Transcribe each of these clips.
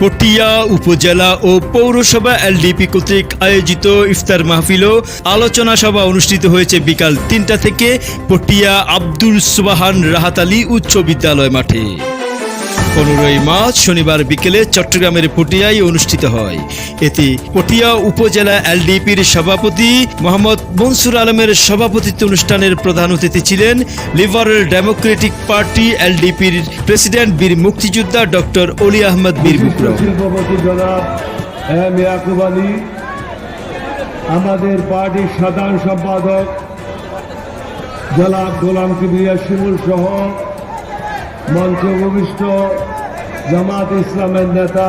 পটিয়া উপজেলা ও পৌরসভা এলডিপি কর্তৃক আয়োজিত ইফতার মাহফিল ও আলোচনা সভা অনুষ্ঠিত হয়েছে বিকাল তিনটা থেকে পটিয়া আব্দুল সুবাহান রাহাত আলী উচ্চ বিদ্যালয় মাঠে। পনেরোই মার্চ শনিবার বিকেলে চট্টগ্রামের পটিয়ায় অনুষ্ঠিত হয়। এতে পটিয়া উপজেলা এলডিপির সভাপতি মোহাম্মদ মনসুর আলমের সভাপতিত্ব অনুষ্ঠানের প্রধান অতিথি ছিলেন লিবারেল ডেমোক্রেটিক পার্টি এলডিপির প্রেসিডেন্ট বীর মুক্তিযোদ্ধা ডক্টর অলি আহমদ বীর আলী আমাদের পার্টির সাধারণ সম্পাদক জনাব গোলাম কিবিয়া শিমুল সহ মঞ্চে উপবিষ্ট জামাত ইসলামের নেতা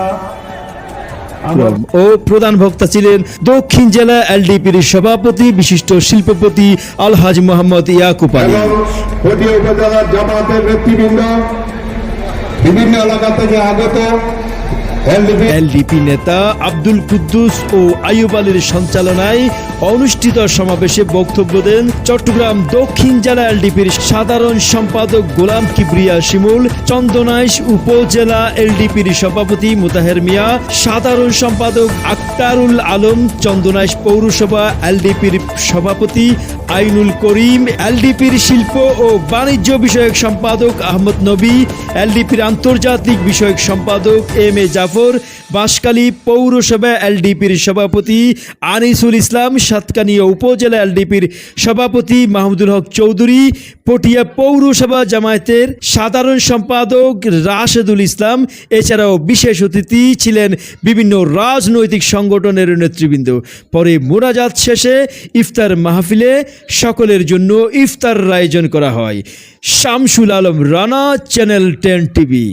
ও প্রধান বক্তা ছিলেন দক্ষিণ জেলা এলডিপির সভাপতি বিশিষ্ট শিল্পপতি আলহাজ মোহাম্মদ ইয়াকুব আলী। উপজেলার জামাতের নেতৃবৃন্দ বিভিন্ন এলাকা থেকে আগত এলডিপি নেতা আব্দুল কুদ্দুস ও আইয়ুব আলীর সঞ্চালনায় অনুষ্ঠিত সমাবেশে বক্তব্য দেন চট্টগ্রাম দক্ষিণ জেলা এলডিপির সাধারণ সম্পাদক গোলাম কিবরিয়া শিমুল, চন্দনাইশ উপজেলা এলডিপির সভাপতি মুতাহের মিয়া, সাধারণ সম্পাদক আক্তারুল আলম, চন্দনাইশ পৌরসভা এলডিপির সভাপতি আইনুল করিম, এলডিপির শিল্প ও বাণিজ্য বিষয়ক সম্পাদক আহমদ নবী, এলডিপির আন্তর্জাতিক বিষয়ক সম্পাদক এম এ জাফর বাঁশখালী পৌরসভা এলডিপির সভাপতি আনিসুল ইসলাম, সাতকানিয়া উপজেলা এলডিপির সভাপতি মাহমুদুল হক চৌধুরী, পটিয়া পৌরসভা জামায়াতের সাধারণ সম্পাদক রাশেদুল ইসলাম, এছাড়াও বিশেষ অতিথি ছিলেন বিভিন্ন রাজনৈতিক সংগঠনের নেতৃবৃন্দ। পরে মোনাজাত শেষে ইফতার মাহফিলে সকলের জন্য ইফতার আয়োজন করা হয়। Shamsul Alam Rana, channel ten TV.